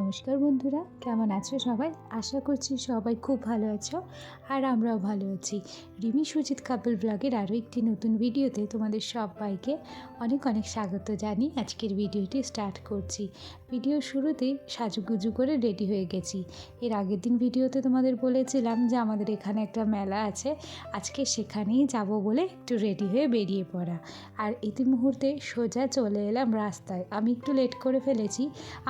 নমস্কার বন্ধুরা, কেমন আছো সবাই? আশা করছি সবাই খুব ভালো আছো আর আমরাও ভালো আছি। রিমি সুজিত কাপল ব্লগের আরও একটি নতুন ভিডিওতে তোমাদের সবাইকে অনেক অনেক স্বাগত জানি আজকের ভিডিওটি স্টার্ট করছি। ভিডিও শুরুতেই সাজুগুজু করে রেডি হয়ে গেছি। এর আগের দিন ভিডিওতে তোমাদের বলেছিলাম যে আমাদের এখানে একটা মেলা আছে, আজকে সেখানেই যাব বলে একটু রেডি হয়ে বেরিয়ে পড়া। আর ইতি মুহূর্তে সোজা চলে এলাম রাস্তায়। আমি একটু লেট করে ফেলেছি,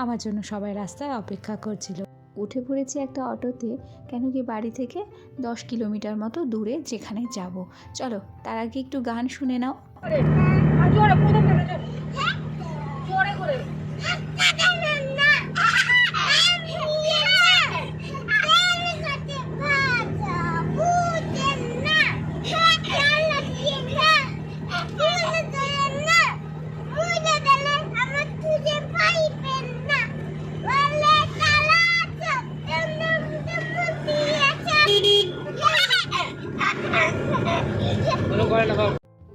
আমার জন্য সবাই রাস্তায় অপেক্ষা করছিল। উঠে পড়েছি একটা অটোতে, কেন কি বাড়ি থেকে দশ কিলোমিটার মতো দূরে যেখানে যাব। চলো, তার আগে একটু গান শুনে নাও। জোরে করে।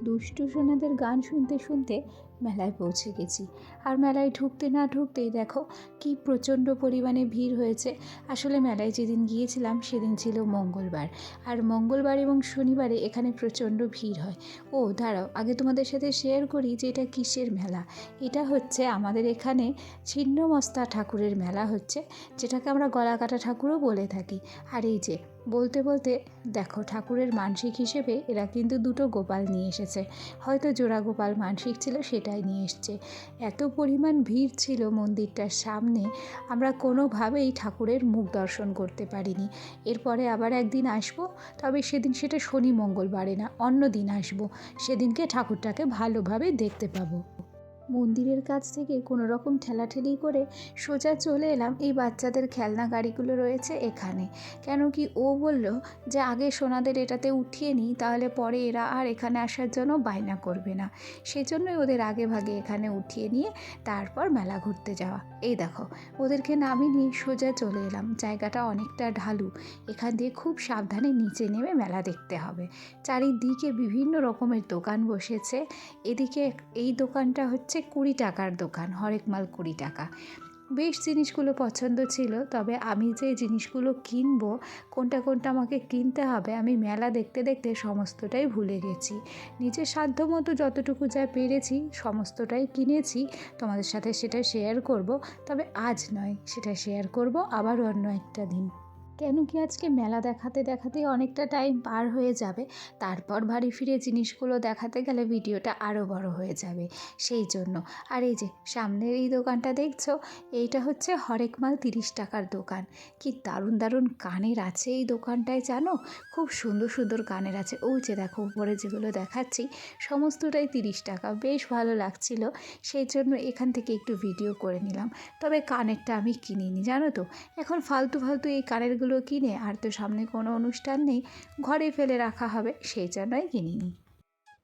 দুষ্টু সোনাদের গান শুনতে শুনতে মেলায় পৌঁছে গেছি। আর মেলায় ঢুকতে না ঢুকতেই দেখো কি প্রচণ্ড পরিমাণে ভিড় হয়েছে। আসলে মেলায় যেদিন গিয়েছিলাম সেদিন ছিল মঙ্গলবার। আর মঙ্গলবার এবং শনিবারে এখানে প্রচণ্ড ভিড় হয়। ও, দাঁড়াও, আগে তোমাদের সাথে শেয়ার করি যে এটা কিসের মেলা? এটা হচ্ছে আমাদের এখানে ছিন্নমস্তা ঠাকুরের মেলা হচ্ছে, যেটাকে আমরা গলাকাটা ঠাকুরও বলে থাকি। আর এই যে বলতে বলতে, দেখো, ঠাকুরের মানসিক হিসেবে এরা কিন্তু দুটো গোপাল নিয়ে এসেছে। হয়তো জোড়া গোপাল মানসিক ছিল, সেটাই নিয়ে এসছে। এত পরিমাণ ভিড় ছিল মন্দিরটার সামনে, আমরা কোনোভাবেই ঠাকুরের মুখ দর্শন করতে পারিনি। এরপরে আবার একদিন আসব, তবে সেদিন সেটা শনি মঙ্গলবারে না, অন্য দিন আসব। সেদিনকে ঠাকুরটাকে ভালোভাবে দেখতে পাবো। মন্দিরের কাছ থেকে কোনো রকম ঠেলাঠেলি করে সোজা চলে এলাম। এই বাচ্চাদের খেলনা গাড়িগুলো রয়েছে এখানে। কেন কি ও বলল যে, আগে সোনাদের এটাতে উঠিয়ে নিই, তাহলে পরে এরা আর এখানে আসার জন্য বায়না করবে না। সেজন্যই ওদের আগে ভাগে এখানে উঠিয়ে নিয়ে তারপর মেলা ঘুরতে যাওয়া। এই দেখো, ওদেরকে নামিয়ে নিয়ে সোজা চলে এলাম। জায়গাটা অনেকটা ঢালু। এখান দিয়ে খুব সাবধানে নিচে নেমে মেলা দেখতে হবে। চারিদিকে বিভিন্ন রকমের দোকান বসেছে। এদিকে এই দোকানটা হচ্ছে কুড়ি টাকার দোকান, হরেক মাল কুড়ি টাকা। বেশ জিনিসগুলো পছন্দ ছিল, তবে আমি যে জিনিসগুলো কিনবো, কোনটা কোনটা আমাকে কিনতে হবে, আমি মেলা দেখতে দেখতে সমস্তটাই ভুলে গেছি। নিজের সাধ্য মতো যতটুকু যা পেরেছি, সমস্তটাই কিনেছি, তোমাদের সাথে সেটা শেয়ার করব, তবে আজ নয়, সেটা শেয়ার করব আবার অন্য একটা দিন। কেন কি আজকে মেলা দেখাতে দেখাতে অনেকটা টাইম পার হয়ে যাবে? তারপর বাড়ি ফিরে জিনিসগুলো দেখাতে গেলে ভিডিওটা আরও বড় হয়ে যাবে। সেই জন্য। আর এই যে, সামনের এই দোকানটা দেখছ? এইটা হচ্ছে হরেক মাল তিরিশ টাকার দোকান। কি দারুণ দারুণ কানের আছে এই দোকানটায় জানো? খুব সুন্দর সুন্দর কানের আছে। ওই যে দেখো, উপরে যেগুলো দেখাচ্ছি, সমস্তটাই তিরিশ টাকা। বেশ ভালো লাগছিল। সেই জন্য এখান থেকে একটু ভিডিও করে নিলাম। তবে কানেরটা আমি কিনিনি, জানো তো? এখন ফালতু ফালতু এই কানেরগুলো কিনে আর তো সামনে কোনো অনুষ্ঠান নেই, ঘরে ফেলে রাখা হবে সেই জন্যই কিনি কিনিনি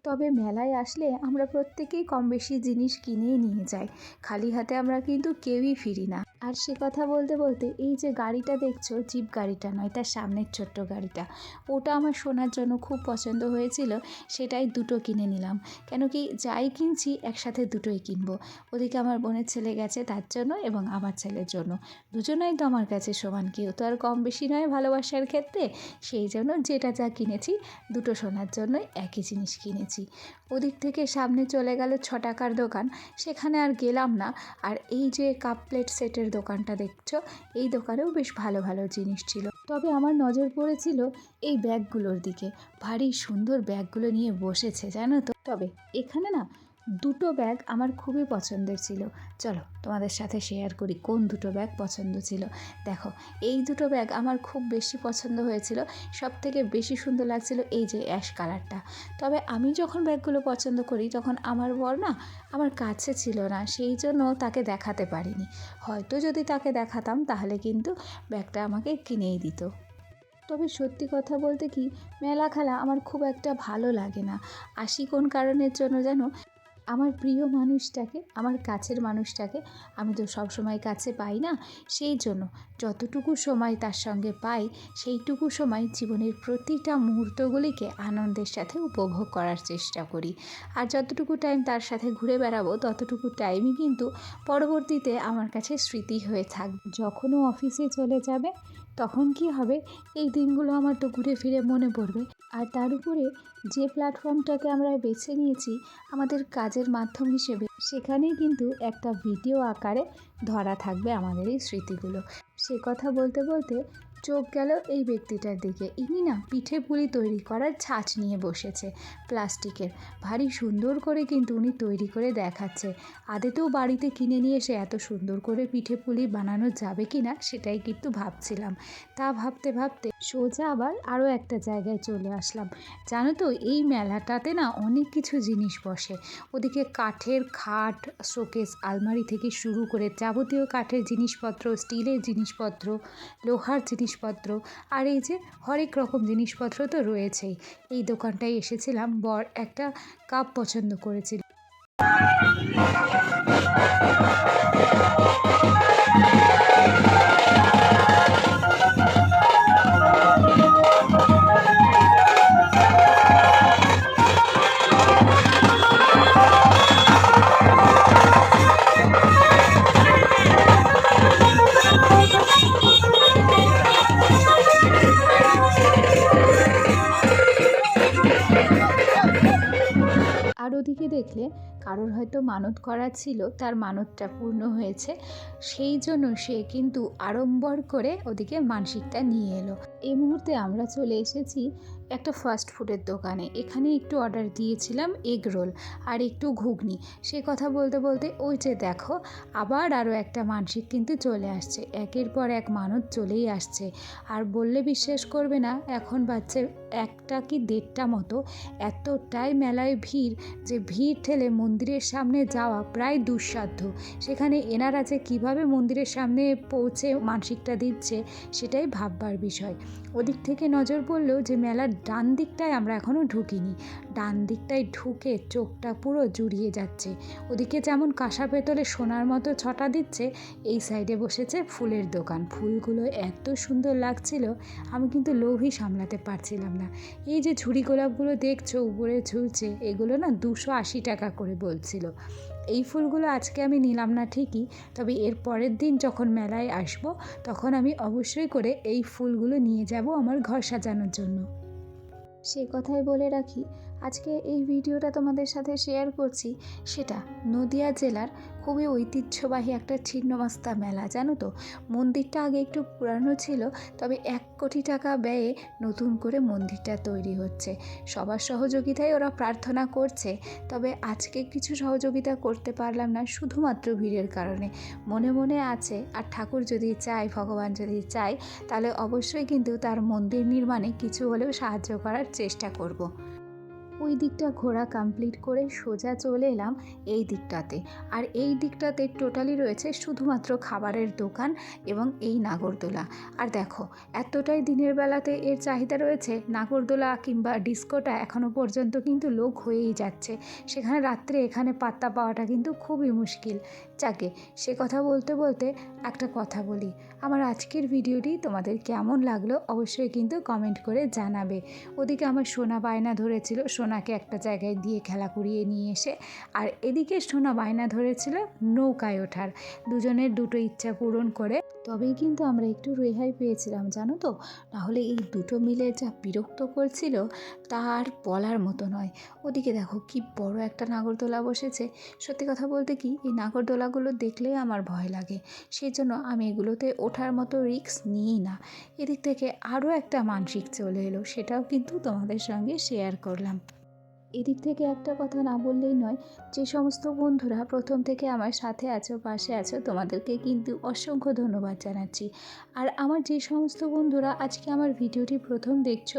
তবে মেলায় আসলে আমরা প্রত্যেকেই কম বেশি জিনিস কিনেই নিয়ে যাই, খালি হাতে আমরা কিন্তু কেউই ফিরি না। আর সে কথা বলতে বলতে এই যে গাড়িটা দেখছ, জিপ গাড়িটা নয়, তার সামনের ছোট্ট গাড়িটা, ওটা আমার শোনার জন্য খুব পছন্দ হয়েছিল, সেটাই দুটো কিনে নিলাম। কেন কি যাই কিনছি, একসাথে দুটোই কিনবো। ওদিকে আমার বোনের ছেলে গেছে তার জন্য এবং আমার ছেলের জন্য। দুজনেই তো আমার কাছে সমান, কেউ তো আর কম বেশি নয় ভালোবাসার ক্ষেত্রে। সেই জন্য যেটা যা কিনেছি, দুটো শোনার জন্যই একই জিনিস কিনেছি। ওদিক থেকে সামনে চলে গেল ছ টাকার দোকান। সেখানে আর গেলাম না। আর এই যে কাপ প্লেট সেটের দোকানটা দেখছ, এই দোকানেও বেশ ভালো ভালো জিনিস ছিল। তবে আমার নজর পড়েছিল এই ব্যাগগুলোর দিকে। ভারী সুন্দর ব্যাগগুলো নিয়ে বসেছে, জানো তো। তবে এখানে না দুটো ব্যাগ আমার খুবই পছন্দের ছিল। চলো, তোমাদের সাথে শেয়ার করি কোন দুটো ব্যাগ পছন্দ ছিল। দেখো, এই দুটো ব্যাগ আমার খুব বেশি পছন্দ হয়েছিল। সব থেকে বেশি সুন্দর লাগছিল এই যে অ্যাশ কালারটা তবে আমি যখন ব্যাগগুলো পছন্দ করি, তখন আমার বর না আমার কাছে ছিল না, সেই জন্য তাকে দেখাতে পারিনি। হয়তো যদি তাকে দেখাতাম, তাহলে কিন্তু ব্যাগটা আমাকে কিনেই দিত। তবে সত্যি কথা বলতে কি, মেলা খেলা আমার খুব একটা ভালো লাগে না। আসি কোন কারণের জন্য জানো আমার প্রিয় মানুষটাকে, আমার কাছের মানুষটাকে আমি তো সবসময় কাছে পাই না। সেই জন্য যতটুকু সময় তার সঙ্গে পাই, সেইটুকু সময় জীবনের প্রতিটা মুহূর্তগুলিকে আনন্দের সাথে উপভোগ করার চেষ্টা করি। আর যতটুকু টাইম তার সাথে ঘুরে বেড়াবো, ততটুকু টাইমই কিন্তু পরবর্তীতে আমার কাছে স্মৃতি হয়ে থাকবে যখনও অফিসে চলে যাবে, তখন কি হবে? এই দিনগুলো আমার তো ঘুরে ফিরে মনে পড়বে। আর তার উপরে যে প্ল্যাটফর্মটাকে আমরা বেছে নিয়েছি আমাদের কাজের মাধ্যম হিসেবে সেখানে কিন্তু একটা ভিডিও আকারে ধরা থাকবে আমাদের এই স্মৃতিগুলো। সে কথা বলতে বলতে চোখ গেল এই ব্যক্তিটার দিকে। ইনি না পিঠে পুলি তৈরি করার ছাঁচ নিয়ে বসেছে প্লাস্টিকের। ভারী সুন্দর করে কিন্তু উনি তৈরি করে দেখাচ্ছে। আদেতেও বাড়িতে কিনে নিয়ে এসে এত সুন্দর করে পিঠে পুলি বানানো যাবে কি না সেটাই কিন্তু ভাবছিলাম। তা ভাবতে ভাবতে সোজা আবার আরও একটা জায়গায় চলে আসলাম। জানো তো, এই মেলাটাতে না অনেক কিছু জিনিস বসে। ওদিকে কাঠের খাট, শোকেস, আলমারি থেকে শুরু করে যাবতীয় কাঠের জিনিসপত্র, স্টিলের জিনিসপত্র, লোহার জিনিসপত্র। আর এই যে হরেক রকম জিনিসপত্র তো রয়েছেই। এই দোকানটায় এসেছিলাম, বর একটা কাপ পছন্দ করেছিল। আর কারোর হয়তো মানত করা ছিল, তার মানতটা পূর্ণ হয়েছে। সেই জন্য সে কিন্তু আড়ম্বর করে ওদিকে মানসিকটা নিয়ে এলো। এই মুহূর্তে আমরা চলে এসেছি একটা ফাস্ট ফুডের দোকানে। এখানে একটু অর্ডার দিয়েছিলাম এগ রোল আর একটু ঘুগনি। সে কথা বলতে বলতে ওই যে দেখো, আবার আরও একটা মানসিক কিন্তু চলে আসছে। একের পর এক মানত চলেই আসছে। আর বললে বিশ্বাস করবে না, এখন বাচ্চা একটা কি দেড়টা মতো। এতটাই মেলায় ভিড় যে ভিড় ঠেলে মন্দিরের সামনে যাওয়া প্রায় দুঃসাধ্য। সেখানে এনারা যে কীভাবে মন্দিরের সামনে পৌঁছে মানসিকটা দিচ্ছে, সেটাই ভাববার বিষয়। ওদিক থেকে নজর পড়লেও যে মেলার ডান দিকটায় আমরা এখনও ঢুকিনি। ডান দিকটায় ঢুকে চোখটা পুরো জুড়িয়ে যাচ্ছে। ওদিকে যেমন কাঁসা পেতলে সোনার মতো ছটা দিচ্ছে, এই সাইডে বসেছে ফুলের দোকান। ফুলগুলো এত সুন্দর লাগছিল, আমি কিন্তু লোভই সামলাতে পারছিলাম না। এই যে ঝুড়ি গোলাপগুলো দেখছ, উপরে ঝুলছে, এগুলো না দুশো আশি টাকা করে বলছিল। এই ফুলগুলো আজকে আমি নিলাম না ঠিকই, তবে এর পরের দিন যখন মেলায় আসব, তখন আমি অবশ্যই করে এই ফুলগুলো নিয়ে যাব আমার ঘর সাজানোর জন্য। সে কথাই বলে রাখি। আজকে এই ভিডিওটা তোমাদের সাথে শেয়ার করছি। সেটা নদিয়া জেলার খুবই ঐতিহ্যবাহী একটা ছিন্নমাস্তা মেলা, জানো তো? মন্দিরটা আগে একটু পুরানো ছিল, তবে এক কোটি টাকা ব্যয়ে নতুন করে মন্দিরটা তৈরি হচ্ছে। সবার সহযোগিতায় ওরা প্রার্থনা করছে, তবে আজকে কিছু সহযোগিতা করতে পারলাম না শুধুমাত্র ভিড়ের কারণে। মনে মনে আছে, আর ঠাকুর যদি চায়, ভগবান যদি চায়, তাহলে অবশ্যই কিন্তু তার মন্দির নির্মাণে কিছু হলেও সাহায্য করার চেষ্টা করব। ওই দিকটা ঘোরা কমপ্লিট করে সোজা চলে এলাম এই দিকটাতে। আর এই দিকটাতে টোটালি রয়েছে শুধুমাত্র খাবারের দোকান এবং এই নাগরদোলা। আর দেখো, এতটাই দিনের বেলাতে এর চাহিদা রয়েছে, নাগরদোলা কিংবা ডিস্কোটা এখনও পর্যন্ত কিন্তু লোক হয়েই যাচ্ছে। সেখানে রাত্রে এখানে পাত্তা পাওয়াটা কিন্তু খুবই মুশকিল। যাকে, সে কথা বলতে বলতে একটা কথা বলি। আমার আজকের ভিডিওটি তোমাদের কেমন লাগল অবশ্যই কিন্তু কমেন্ট করে জানাবে। ওদিকে আমার সোনা বায়না ধরেছিল সোনাকে একটা জায়গায় দিয়ে খেলা করিয়ে নিয়ে এসে, আর এদিকে সোনা বায়না ধরেছিল নৌকায় ওঠার। দুজনের দুটো ইচ্ছা পূরণ করে তবেই কিন্তু আমরা একটু রেহাই পেয়েছিলাম, জানো তো? নাহলে এই দুটো মিলে যা বিরক্ত করছিল তার বলার মতো নয়। ওদিকে দেখো কি বড় একটা নাগরদোলা বসেছে। সত্যি কথা বলতে কি, এই নাগরদোলাগুলো দেখলেই আমার ভয় লাগে। সেই জন্য আমি এগুলোতে ওঠার মতো রিস্ক নিই না। এদিক থেকে আরও একটা মানসিক চলে এলো, সেটাও কিন্তু তোমাদের সঙ্গে শেয়ার করলাম। এদিক থেকে একটা কথা না বললেই নয়, যে সমস্ত বন্ধুরা প্রথম থেকে আমার সাথে আছো, পাশে আছো, তোমাদেরকে কিন্তু অসংখ্য ধন্যবাদ জানাচ্ছি। আর আমার যে সমস্ত বন্ধুরা আজকে আমার ভিডিওটি প্রথম দেখছ,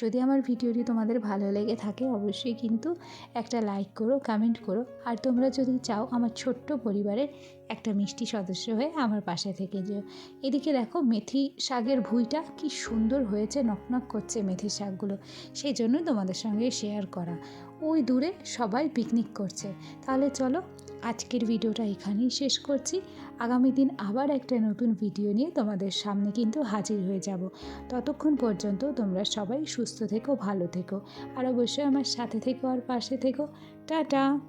যদি আমার ভিডিওটি তোমাদের ভালো লেগে থাকে, অবশ্যই কিন্তু একটা লাইক করো কমেন্ট করো। আর তোমরা যদি চাও আমার ছোট্ট পরিবারের একটা মিষ্টি সদস্য হয়ে আমার পাশে থেকে যেও। এদিকে দেখো মেথি শাকের ভুঁইটা কি সুন্দর হয়েছে, নকনক করছে মেথি শাকগুলো। সেই জন্য তোমাদের সঙ্গে শেয়ার করা। ওই দূরে সবাই পিকনিক করছে। তাহলে চলো আজকের ভিডিওটা এখানেই শেষ করছি। আগামী দিন আবার একটা নতুন ভিডিও নিয়ে তোমাদের সামনে কিন্তু হাজির হয়ে যাব। ততক্ষণ পর্যন্ত তোমরা সবাই সুস্থ থেকো, ভালো থেকো। আর অবশ্যই আমার সাথে থেকো আর পাশে থেকো। টাটা!